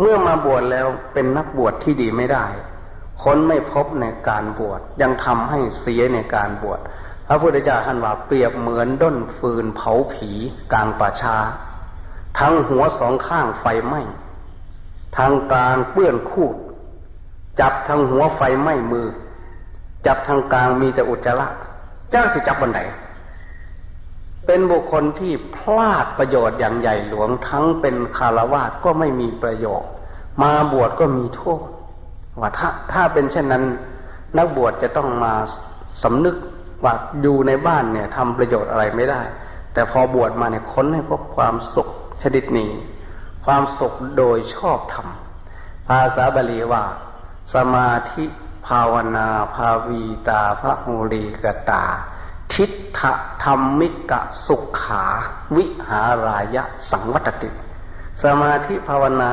เมื่อมาบวชแล้วเป็นนักบวชที่ดีไม่ได้คนไม่พบในการบวชยังทำให้เสียในการบวชพระพุทธเจ้าท่านว่าเปรียบเหมือนด้นฟืนเผาผีกลางป่าช้าทั้งหัวสองข้างไฟไหม้ทางกลางเปื้อนคูด จับทางหัวไฟไหม้มือ จับทางกลางมีแต่อุจจาระเจ้าสิจับบันได เป็นบุคคลที่พลาดประโยชน์อย่างใหญ่หลวงทั้งเป็นคารวาสก็ไม่มีประโยชน์ มาบวชก็มีโทษว่าถ้าถ้าเป็นเช่นนั้น นักบวชจะต้องมาสำนึกว่าอยู่ในบ้านเนี่ยทำประโยชน์อะไรไม่ได้ แต่พอบวชมาเนี่ยค้นให้พบความสุขชนิดนี้ ความสุขโดยชอบธรรมภาษาบาลีว่า สมาธิภาวนาภาวีตาพระโหรีกตา ทิฏฐธรรมิกะสุขา วิหารายะสังวัตติ สมาธิภาวนา